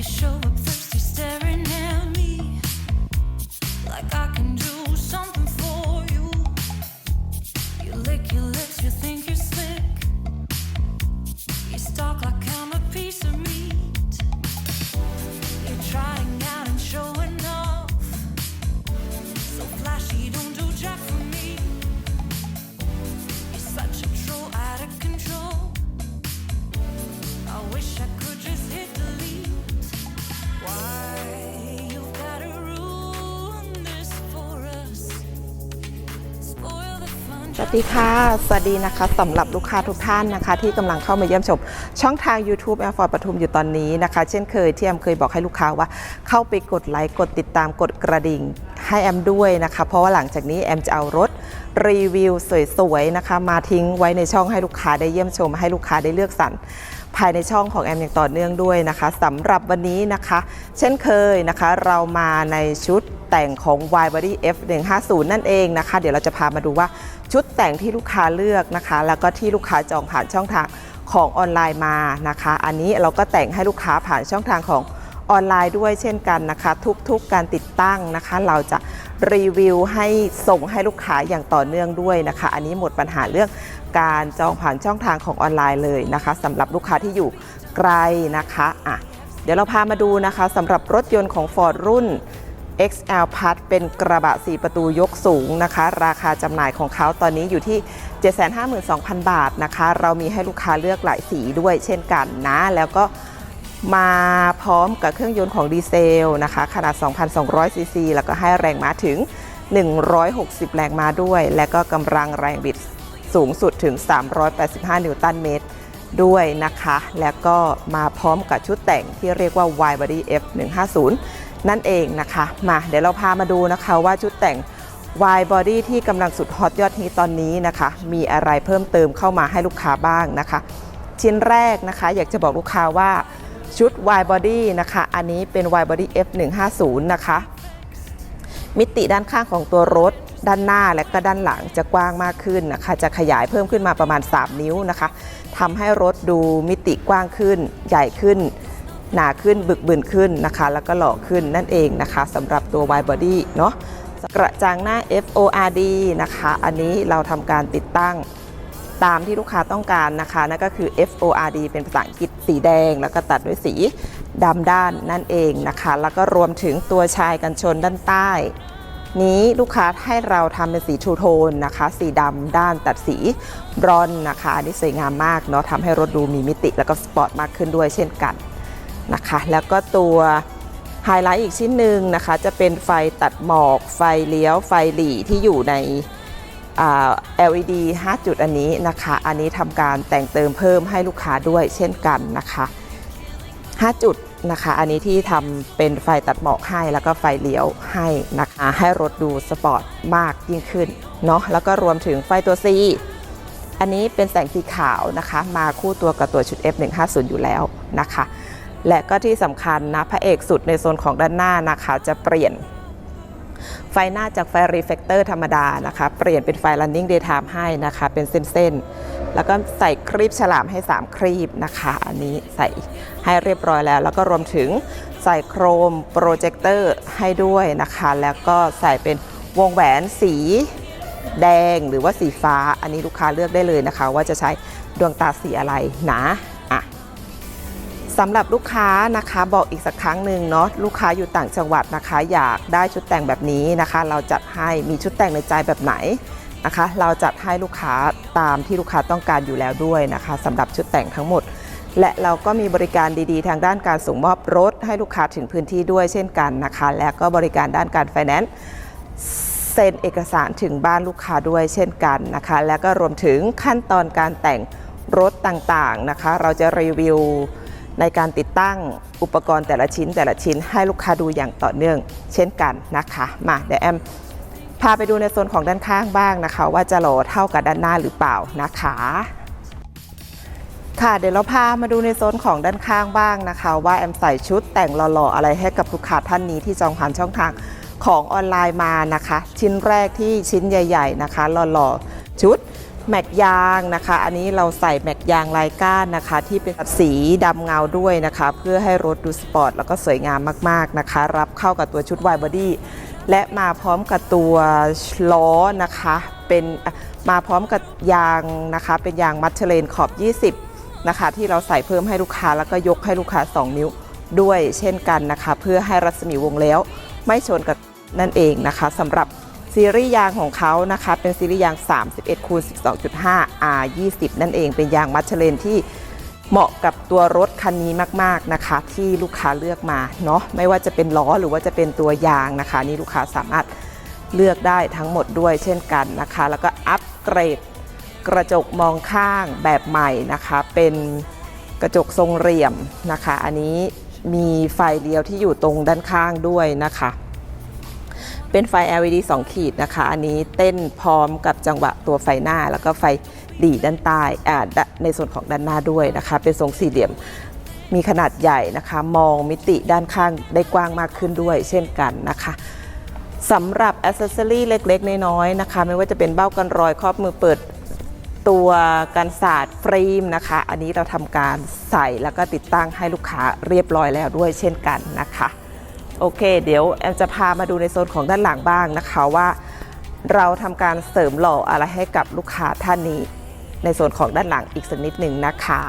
you show up thirsty, สวัสดีค่ะ สวัสดีนะคะสำหรับลูกค้าทุกท่านนะคะ ที่กำลังเข้ามาเยี่ยมชม ช่องทาง YouTube แอลฟอร์ดปทุมอยู่ตอนนี้นะคะ เช่นเคยที่แอมเคยบอกให้ลูกค้าว่า เข้าไปกดไลค์กดติดตามกดกระดิ่งให้แอมด้วยนะคะ เพราะว่าหลังจากนี้แอมจะเอารถรีวิวสวยๆนะคะ มาทิ้งไว้ในช่องให้ลูกค้าได้เยี่ยมชม ให้ลูกค้าได้เลือกสรร ภายในช่องของแอมอย่างต่อเนื่องด้วยนะคะสำหรับวันนี้นะคะ เช่นเคยนะคะ เรามาในชุดแต่งของ Y Body F150 นั่นเองนะคะ เดี๋ยวเราจะพามาดูว่าชุดแต่งที่ลูกค้าเลือกนะคะ แล้วก็ที่ลูกค้าจองผ่านช่องทางของออนไลน์มานะคะ อันนี้เราก็แต่งให้ลูกค้าผ่านช่องทางของออนไลน์ด้วยเช่นกันนะคะ ทุกๆการติดตั้งนะคะ เราจะรีวิวให้ส่งให้ลูกค้าอย่างต่อเนื่องด้วยนะคะ อันนี้หมดปัญหาเรื่อง การจองผ่านช่องทางของออนไลน์เลยนะคะสำหรับลูกค้าที่อยู่ไกลนะคะอะเดี๋ยวเราพามาดูนะคะสำหรับรถยนต์ของ Ford รุ่น XL p a t เป็นกระบะ 4 ประตูยกสูงนะคะ ราคาจำหน่ายของเขาตอนนี้อยู่ที่ 752,000 บาทนะคะ เรามีให้ลูกค้าเลือกหลายสีด้วยเช่นกันนะ แล้วก็มาพร้อมกับเครื่องยนต์ของดีเซลนะคะ ขนาด 2,200 ซีซี แล้วก็ให้แรงม้าถึง 160 แรงม้าด้วย และก็กำลังแรงบิด สูงสุดถึง 385 นิวตันเมตร ด้วยนะคะ แล้วก็มาพร้อมกับชุดแต่งที่เรียกว่า Y Body F150 นั่นเองนะคะ มาเดี๋ยวเราพามาดูนะคะว่าชุดแต่ง Y Body ที่กำลังสุดฮอตยอดฮิตตอนนี้นะคะ มีอะไรเพิ่มเติมเข้ามาให้ลูกค้าบ้างนะคะ ชิ้นแรกนะคะ อยากจะบอกลูกค้าว่าชุด Y Body นะคะ อันนี้เป็น Y Body F150 นะคะมิติด้านข้างของตัวรถ ด้านหน้าและก็ด้านหลังจะกว้างมากขึ้นนะคะ จะขยายเพิ่มขึ้นมาประมาณ 3 นิ้วนะคะทำให้รถดูมิติกว้างขึ้น ใหญ่ขึ้น หนาขึ้นบึกบึนขึ้นนะคะ แล้วก็หล่อขึ้นนั่นเองนะคะสำหรับตัว Y body เนาะกระจังหน้า FORD นะคะ อันนี้เราทำการติดตั้งตามที่ลูกค้าต้องการนะคะนั่นก็คือ FORD เป็นภาษาอังกฤษสีแดง แล้วก็ตัดด้วยสีดำด้านนั่นเองนะคะ แล้วก็รวมถึงตัวชายกันชนด้านใต้ นี้ลูกค้าให้เราทำเป็นสีทูโทนนะคะ สีดำด้านตัดสีบรอนนะคะอันนี้สวยงามมากเนาะทำให้รถดูมีมิติแล้วก็สปอร์ตมากขึ้นด้วยเช่นกันนะคะ แล้วก็ตัวไฮไลท์อีกชิ้นหนึ่งนะคะ จะเป็นไฟตัดหมอกไฟเลี้ยวไฟหลีที่อยู่ใน LED 5 จุดอันนี้นะคะ อันนี้ทำการแต่งเติมเพิ่มให้ลูกค้าด้วยเช่นกันนะคะ 5 จุดนะคะ อันนี้ที่ทำเป็นไฟตัดหมอกให้แล้วก็ไฟเลี้ยวให้นะคะ ให้รถดูสปอร์ตมากยิ่งขึ้นเนาะแล้วก็รวมถึงไฟตัว C อันนี้เป็นแสงสีขาวนะคะ มาคู่ตัวกับตัวชุด F150 อยู่แล้วนะคะ และก็ที่สำคัญนะพระเอกสุดในโซนของด้านหน้านะคะจะเปลี่ยนไฟหน้าจากไฟรีเฟกเตอร์ธรรมดานะคะ เปลี่ยนเป็นไฟ running daytime ให้นะคะ เป็นเส้นๆ แล้วก็ใส่ครีบฉลามให้ 3 ครีบนะคะ อันนี้ใส่ให้เรียบร้อยแล้ว แล้วก็รวมถึงใส่โครมโปรเจคเตอร์ให้ด้วยนะคะ แล้วก็ใส่เป็นวงแหวนสีแดงหรือว่าสีฟ้า อันนี้ลูกค้าเลือกได้เลยนะคะ ว่าจะใช้ดวงตาสีอะไรนะอะสำหรับลูกค้านะคะบอกอีกสักครั้งหนึ่งเนาะลูกค้าอยู่ต่างจังหวัดนะคะ อยากได้ชุดแต่งแบบนี้นะคะ เราจัดให้มีชุดแต่งในใจแบบไหนนะคะ เราจัดให้ลูกค้า ตามที่ลูกค้าต้องการอยู่แล้วด้วยนะคะสำหรับชุดแต่งทั้งหมด และเราก็มีบริการดีๆ ทางด้านการส่งมอบรถ ให้ลูกค้าถึงพื้นที่ด้วยเช่นกันนะคะ และก็บริการด้านการไฟแนนซ์เซ็นเอกสารถึงบ้านลูกค้าด้วยเช่นกันนะคะ แล้วก็รวมถึงขั้นตอนการแต่งรถต่างๆนะคะ เราจะรีวิวในการติดตั้งอุปกรณ์แต่ละชิ้นแต่ละชิ้นให้ลูกค้าดูอย่างต่อเนื่องเช่นกันนะคะ มาเดี๋ยวแอม พาไปดูในโซนของด้านข้างบ้างนะคะ ว่าจะหล่อเท่ากับด้านหน้าหรือเปล่านะคะ ค่ะเดี๋ยวเราพามาดูในโซนของด้านข้างบ้างนะคะ ว่าแอมใส่ชุดแต่งหล่อๆอะไรให้กับลูกค้าท่านนี้ที่จองผ่านช่องทางของออนไลน์มานะคะ ชิ้นแรกที่ชิ้นใหญ่ ๆ นะคะหล่อๆชุดแม็กยางนะคะ อันนี้เราใส่แม็กยางลายก้านนะคะ ที่เป็นสีดำเงาด้วยนะคะ เพื่อให้รถดูสปอร์ตแล้วก็สวยงามมากๆนะคะ รับเข้ากับตัวชุดวายบอดี้ และมาพร้อมกับตัวล้อนะคะเป็นมาพร้อมกับยางนะคะเป็นยางมัดเชลนขอบ 20นะคะที่เราใส่เพิ่มให้ลูกค้าแล้วก็ยกให้ลูกค้า 2 นิ้วด้วยเช่นกันนะคะ เพื่อให้รัศมีวงแล้ว ไม่ชนกับนั่นเองนะคะสำหรับซีรีส์ยางของเขานะคะเป็นซีรีส์ยาง 31คูณ12.5 R 20 นั่นเองเป็นยางมัชเชลนที่ เหมาะกับตัวรถคันนี้มากๆนะคะ ที่ลูกค้าเลือกมาเนาะไม่ว่าจะเป็นล้อหรือว่าจะเป็นตัวยางนะคะ นี่ลูกค้าสามารถเลือกได้ทั้งหมดด้วยเช่นกันนะคะ แล้วก็อัปเกรดกระจกมองข้างแบบใหม่นะคะ เป็นกระจกทรงเหลี่ยมนะคะ อันนี้มีไฟเลี้ยวที่อยู่ตรงด้านข้างด้วยนะคะ เป็นไฟ LED 2 ขีดนะคะ อันนี้เต้นพร้อมกับจังหวะตัวไฟหน้าแล้วก็ไฟ หลีด้านใต้อ่าในส่วนของด้านหน้าด้วยนะคะ เป็นทรงสี่เหลี่ยมมีขนาดใหญ่นะคะ มองมิติด้านข้างได้กว้างมากขึ้นด้วย เช่นกันนะคะสำหรับอ c เซสซอรีเล็กๆ น้อยๆนะคะ ไม่ว่าจะเป็นเบ้ากันรอยครอบมือเปิดตัวกันศาสตร์ฟิล์มนะคะ อันนี้เราทำการใส่แล้วก็ติดตั้งให้ลูกค้าเรียบร้อยแล้วด้วยเช่นกันนะคะ โอเค เดี๋ยวแอมจะพามาดูในโซนของด้านหลังบ้างนะคะว่า เราทำการเสริมหล่ออะไรให้กับลูกค้าท่านนี้ ในโซนของด้านหลังอีกสักนิดหนึ่งนะคะ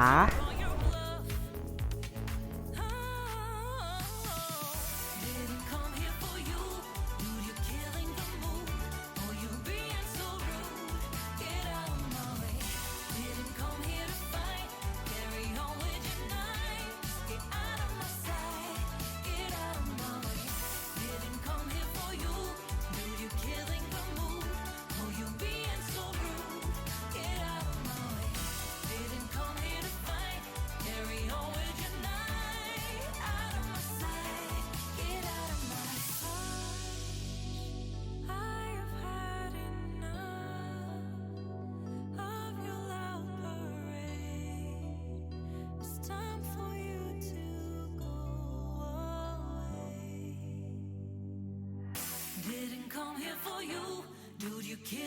here for you. Dude, you kill.